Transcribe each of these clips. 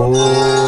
Oh.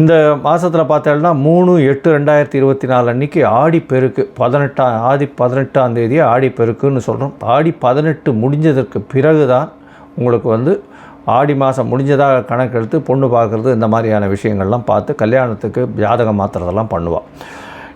இந்த மாதத்தில் பார்த்தோம்னா மூணு எட்டு ரெண்டாயிரத்தி இருபத்தி நாலு அன்னைக்கு ஆடி பெருக்கு. பதினெட்டாம் ஆடி பதினெட்டாம் தேதி ஆடி பெருக்குன்னு சொல்கிறோம் ஆடி பதினெட்டு முடிஞ்சதற்கு பிறகு தான் உங்களுக்கு வந்து ஆடி மாதம் முடிஞ்சதாக கணக்கெடுத்து பொண்ணு பார்க்குறது இந்த மாதிரியான விஷயங்கள்லாம் பார்த்து கல்யாணத்துக்கு ஜாதகம் மாற்றுறதெல்லாம் பண்ணுவாள்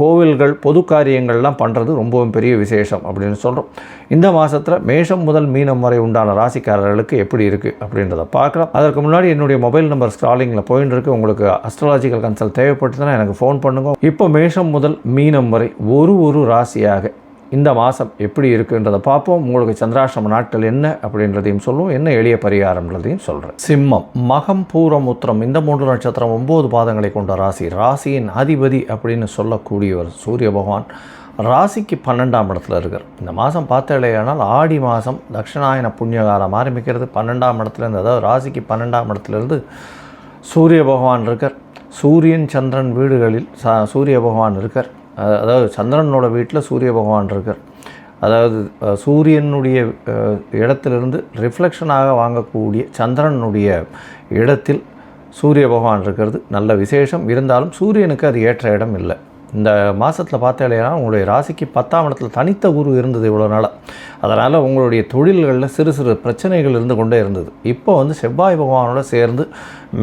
கோவில்கள் பொது காரியங்கள்லாம் பண்ணுறது ரொம்பவும் பெரிய விசேஷம் அப்படின்னு சொல்கிறோம் இந்த மாதத்தில் மேஷம் முதல் மீனம் வரை உண்டான ராசிக்காரர்களுக்கு எப்படி இருக்குது அப்படின்றத பார்க்கலாம். அதற்கு முன்னாடி என்னுடைய மொபைல் நம்பர் ஸ்க்ராலிங்கில் போயின்னு இருக்கு. உங்களுக்கு அஸ்ட்ராலாஜிக்கல் கன்சல்ட் தேவைப்பட்டுதுன்னா எனக்கு ஃபோன் பண்ணுங்க. இப்போ மேஷம் முதல் மீனம் வரை ஒரு ஒரு ராசியாக இந்த மாதம் எப்படி இருக்குன்றதை பார்ப்போம். உங்களுக்கு சந்திராசிரம நாட்கள் என்ன அப்படின்றதையும் சொல்லுவோம். என்ன எளிய பரிகாரம்ன்றதையும் சொல்கிறேன் சிம்மம் மகம் பூரம் உத்திரம் இந்த மூன்று நட்சத்திரம் ஒம்பது பாதங்களை கொண்ட ராசி. ராசியின் அதிபதி அப்படின்னு சொல்லக்கூடியவர் சூரிய பகவான் ராசிக்கு பன்னெண்டாம் இடத்துல இருக்கார். இந்த மாதம் பார்த்தாலேயானால் ஆடி மாதம் தட்சிணாயன புண்ணிய காலம் ஆரம்பிக்கிறது. பன்னெண்டாம் இடத்துலேருந்து அதாவது ராசிக்கு பன்னெண்டாம் இடத்துலேருந்து சூரிய பகவான் இருக்கார். சூரியன் சந்திரன் வீடுகளில் ச சூரிய பகவான் இருக்கார். அதாவது சந்திரனோட வீட்டில் சூரிய பகவான் இருக்கார். அதாவது சூரியனுடைய இடத்திலிருந்து ரிஃப்ளெக்ஷனாக வாங்கக்கூடிய சந்திரனுடைய இடத்தில் சூரிய பகவான் இருக்கிறது. நல்ல விசேஷம். இருந்தாலும் சூரியனுக்கு அது ஏற்ற இடம் இல்லை. இந்த மாதத்தில் பார்த்தாலேனா உங்களுடைய ராசிக்கு பத்தாம் இடத்துல தனித்த குரு இருந்தது இவ்வளோ நாளாக அதனால் உங்களுடைய தொழில்களில் சிறு சிறு பிரச்சனைகள் இருந்து கொண்டே இருந்தது. இப்போ வந்து செவ்வாய் பகவானோட சேர்ந்து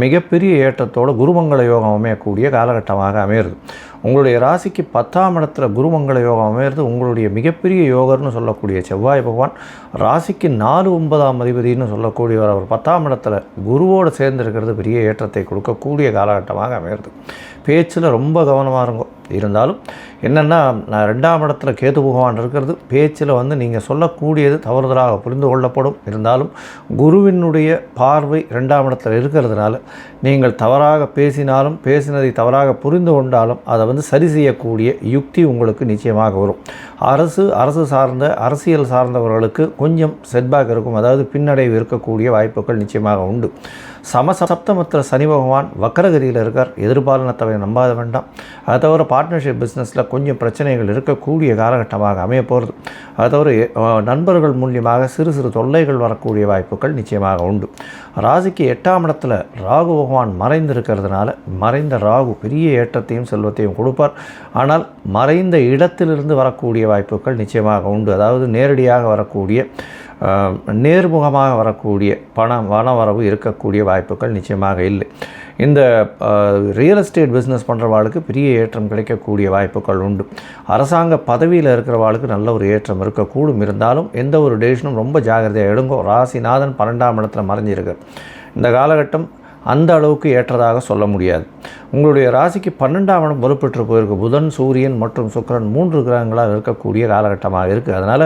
மிகப்பெரிய ஏற்றத்தோடு குருமங்கள யோகம் அமையக்கூடிய காலகட்டமாக அமையிறது. உங்களுடைய ராசிக்கு பத்தாம் இடத்துல குருமங்கள யோகம் அமையிறது உங்களுடைய மிகப்பெரிய யோகர்னு சொல்லக்கூடிய செவ்வாய் பகவான் ராசிக்கு நாலு ஒன்பதாம் அதிபதினு சொல்லக்கூடியவர். அவர் பத்தாம் இடத்துல குருவோடு சேர்ந்து இருக்கிறது பெரிய ஏற்றத்தை கொடுக்கக்கூடிய காலகட்டமாக அமையிறது. பேச்சில் ரொம்ப கவனமாக இருக்கும் இருந்தாலும் என்னென்னா நான் ரெண்டாம் இடத்துல கேது பகவான் இருக்கிறது. பேச்சில் வந்து நீங்கள் சொல்லக்கூடியது தவறுதலாக புரிந்து கொள்ளப்படும். இருந்தாலும் குருவினுடைய பார்வை ரெண்டாம் இடத்துல இருக்கிறதுனால நீங்கள் தவறாக பேசினாலும் பேசினதை தவறாக புரிந்து கொண்டாலும் அதை வந்து சரி செய்யக்கூடிய யுக்தி உங்களுக்கு நிச்சயமாக வரும். அரசு அரசு சார்ந்த அரசியல் சார்ந்தவர்களுக்கு கொஞ்சம் செட்பேக் இருக்கும். அதாவது பின்னடைவு இருக்கக்கூடிய வாய்ப்புகள் நிச்சயமாக உண்டு. சமசப்தமத்தில் சனி பகவான் வக்கரகிரியில் இருக்கார். எதிர்பாலினத்தவை நம்பாத வேண்டாம். அதை தவிர பார்ட்னர்ஷிப் பிஸ்னஸில் கொஞ்சம் பிரச்சனைகள் இருக்கக்கூடிய காலகட்டமாக அமைய போகிறது அதை தவிர நண்பர்கள் மூலியமாக சிறு சிறு தொல்லைகள் வரக்கூடிய வாய்ப்புகள் நிச்சயமாக உண்டு. ராசிக்கு எட்டாம் இடத்துல ராகு பகவான் மறைந்திருக்கிறதுனால மறைந்த ராகு பெரிய ஏற்றத்தையும் செல்வத்தையும் கொடுப்பார். ஆனால் மறைந்த இடத்திலிருந்து வரக்கூடிய வாய்ப்புகள் நிச்சயமாக உண்டு. அதாவது நேரடியாக வரக்கூடிய நேர்முகமாக வரக்கூடிய பணம் வனவரவு இருக்கக்கூடிய வாய்ப்புகள் நிச்சயமாக இல்லை. இந்த ரியல் எஸ்டேட் பிஸ்னஸ் பண்ணுறவாளுக்கு பெரிய ஏற்றம் கிடைக்கக்கூடிய வாய்ப்புகள் உண்டு. அரசாங்க பதவியில் இருக்கிறவாளுக்கு நல்ல ஒரு ஏற்றம் இருக்கக்கூடும். இருந்தாலும் எந்த ஒரு டேஷனும் ரொம்ப ஜாகிரதையாக எடுங்கோ. ராசிநாதன் பன்னெண்டாம் இடத்துல மறைஞ்சிருக்கு இந்த காலகட்டம் அந்த அளவுக்கு ஏற்றதாக சொல்ல முடியாது. உங்களுடைய ராசிக்கு பன்னெண்டாம் இடம் பொறுப்பெற்று போயிருக்கு. புதன் சூரியன் மற்றும் சுக்கிரன் மூன்று கிரகங்களாக இருக்கக்கூடிய காலகட்டமாக இருக்குது அதனால்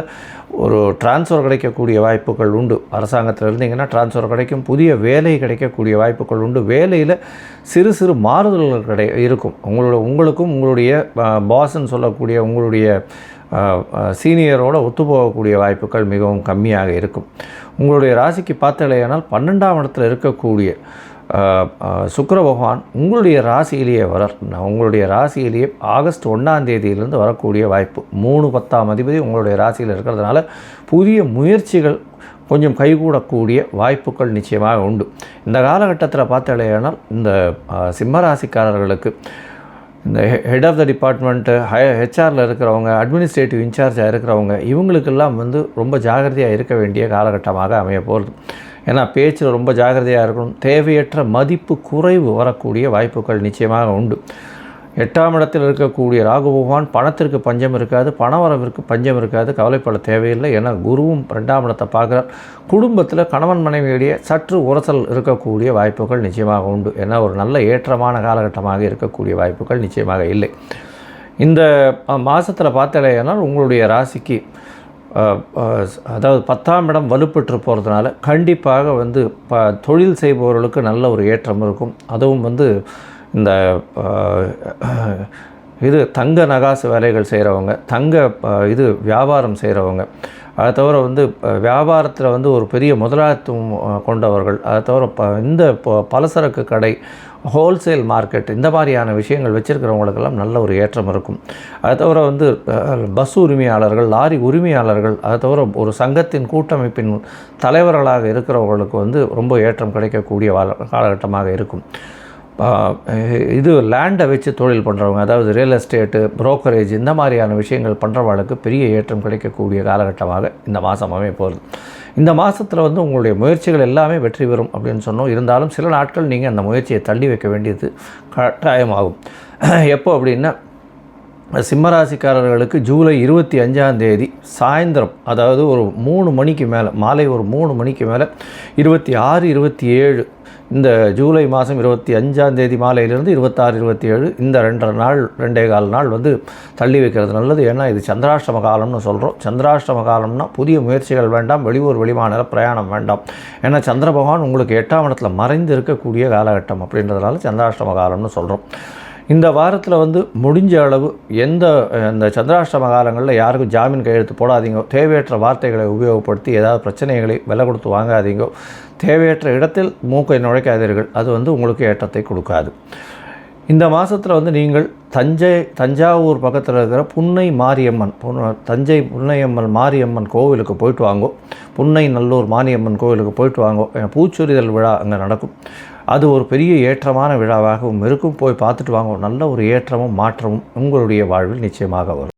ஒரு டிரான்ஸ்ஃபர் கிடைக்கக்கூடிய வாய்ப்புகள் உண்டு. அரசாங்கத்தில் இருந்தீங்கன்னா டிரான்ஸ்ஃபர் கிடைக்கும். புதிய வேலை கிடைக்கக்கூடிய வாய்ப்புகள் உண்டு. வேலையில் சிறு சிறு மாறுதல்கள் கிடை இருக்கும். உங்களோட உங்களுக்கும் உங்களுடைய பாஸ்ன்னு சொல்லக்கூடிய உங்களுடைய சீனியரோட ஒத்துப்போகக்கூடிய வாய்ப்புகள் மிகவும் கம்மியாக இருக்கும். உங்களுடைய ராசிக்கு பார்த்தலையானால் பன்னெண்டாம் இடத்தில் இருக்கக்கூடிய சுக்கர பகவான் உங்களுடைய ராசியிலேயே வரார் உங்களுடைய ராசியிலேயே ஆகஸ்ட் ஒன்றாம் தேதியிலிருந்து வரக்கூடிய வாய்ப்பு. மூணு பத்தாம் அதிபதி உங்களுடைய ராசியில் இருக்கிறதுனால புதிய முயற்சிகள் கொஞ்சம் கைகூடக்கூடிய வாய்ப்புகள் நிச்சயமாக உண்டு. இந்த காலகட்டத்தில் பார்த்தாலேயானால் இந்த சிம்மராசிக்காரர்களுக்கு இந்த ஹெட் ஆஃப் த டிபார்ட்மெண்ட்டு ஹை ஹெச்ஆரில் இருக்கிறவங்க அட்மினிஸ்ட்ரேட்டிவ் இன்சார்ஜாக இருக்கிறவங்க இவங்களுக்கெல்லாம் வந்து ரொம்ப ஜாகிரதையாக இருக்க வேண்டிய காலகட்டமாக அமைய போகிறது ஏன்னா பேச்சில் ரொம்ப ஜாகிரதையாக இருக்கணும். தேவையற்ற மதிப்பு குறைவு வரக்கூடிய வாய்ப்புகள் நிச்சயமாக உண்டு. எட்டாம் இடத்தில் இருக்கக்கூடிய ராகு பகவான் பணத்திற்கு பஞ்சம் இருக்காது பணவரவிற்கு பஞ்சம் இருக்காது கவலைப்பட தேவையில்லை ஏன்னா குருவும் ரெண்டாம் இடத்தை பார்க்குறார். குடும்பத்தில் கணவன் மனைவியிடையே சற்று உரசல் இருக்கக்கூடிய வாய்ப்புகள் நிச்சயமாக உண்டு ஏன்னா ஒரு நல்ல ஏற்றமான காலகட்டமாக இருக்கக்கூடிய வாய்ப்புகள் நிச்சயமாக இல்லை. இந்த மாதத்தில் பார்த்தாலேயானால் உங்களுடைய ராசிக்கு அதாவது பத்தாம் இடம் வலுப்பெற்று போகிறதுனால கண்டிப்பாக வந்து ப தொழில் செய்பவர்களுக்கு நல்ல ஒரு ஏற்றம் இருக்கும். அதுவும் வந்து இந்த இது தங்க நகாசு வேலைகள் செய்கிறவங்க தங்க இது வியாபாரம் செய்கிறவங்க அதை தவிர வந்து வியாபாரத்தில் வந்து ஒரு பெரிய முதலாளித்துவம் கொண்டவர்கள் அதை தவிர ப இந்த பலசரக்கு கடை ஹோல்சேல் மார்க்கெட் இந்த மாதிரியான விஷயங்கள் வச்சுருக்கிறவங்களுக்கெல்லாம் நல்ல ஒரு ஏற்றம் இருக்கும். அதை தவிர வந்து பஸ் உரிமையாளர்கள் லாரி உரிமையாளர்கள் அதை தவிர ஒரு சங்கத்தின் கூட்டமைப்பின் தலைவர்களாக இருக்கிறவங்களுக்கு வந்து ரொம்ப ஏற்றம் கிடைக்கக்கூடிய வால- காலகட்டமாக இருக்கும். இது லேண்டை வச்சு தொழில் பண்ணுறவங்க அதாவது ரியல் எஸ்டேட்டு ப்ரோக்கரேஜ் இந்த மாதிரியான விஷயங்கள் பண்ணுறவங்களுக்கு பெரிய ஏற்றம் கிடைக்கக்கூடிய காலகட்டமாக இந்த மாதமாகவே போகிறது போகுது. இந்த மாதத்தில் வந்து உங்களுடைய முயற்சிகள் எல்லாமே வெற்றி பெறும் அப்படின்னு சொன்னோம். இருந்தாலும் சில நாட்கள் நீங்கள் அந்த முயற்சியை தள்ளி வைக்க வேண்டியது கட்டாயமாகும். எப்போ அப்படின்னா சிம்மராசிக்காரர்களுக்கு ஜூலை இருபத்தி அஞ்சாம் தேதி சாயந்தரம் அதாவது ஒரு மூணு மணிக்கு மேலே மாலை ஒரு மூணு மணிக்கு மேலே இருபத்தி ஆறு இருபத்தி ஏழு இந்த ஜூலை மாதம் இருபத்தி அஞ்சாம் தேதி மாலையிலிருந்து இருபத்தாறு இருபத்தி ஏழு இந்த ரெண்டரை நாள் ரெண்டே கால் நாள் வந்து தள்ளி வைக்கிறது நல்லது. ஏன்னா இது சந்திராஷ்டம காலம்னு சொல்கிறோம் சந்திராஷ்டம காலம்னா புதிய முயற்சிகள் வேண்டாம் வெளியூர் வெளிமாநில பிரயாணம் வேண்டாம். ஏன்னா சந்திர பகவான் உங்களுக்கு எட்டாம் இடத்துல மறைந்து இருக்கக்கூடிய காலகட்டம் அப்படின்றதுனால சந்திராஷ்டம காலம்னு சொல்கிறோம் இந்த வாரத்தில் வந்து முடிஞ்ச அளவு எந்த அந்த இந்த சந்திராஷ்டம காலங்களில் யாருக்கும் ஜாமீன் கையெழுத்து போடாதீங்க தேவையற்ற வார்த்தைகளை உபயோகப்படுத்தி ஏதாவது பிரச்சனைகளை விலை கொடுத்து வாங்காதீங்க தேவையற்ற இடத்தில் மூக்கை நுழைக்காதீர்கள். அது வந்து உங்களுக்கு ஏற்றத்தை கொடுக்காது. இந்த மாதத்தில் வந்து நீங்கள் தஞ்சை தஞ்சாவூர் பக்கத்தில் இருக்கிற புன்னை மாரியம்மன் தஞ்சை புன்னையம்மன் மாரியம்மன் கோவிலுக்கு போயிட்டு வாங்கோ. புன்னை நல்லூர் மாரியம்மன் கோவிலுக்கு போயிட்டு வாங்கோ. பூச்சொரிதல் விழா அங்கே நடக்கும். அது ஒரு பெரிய ஏற்றமான விழாவாகவும் இருக்கும். போய் பார்த்துட்டு வாங்க. நல்ல ஒரு ஏற்றமும் மாற்றமும் உங்களுடைய வாழ்வில் நிச்சயமாக வரும்.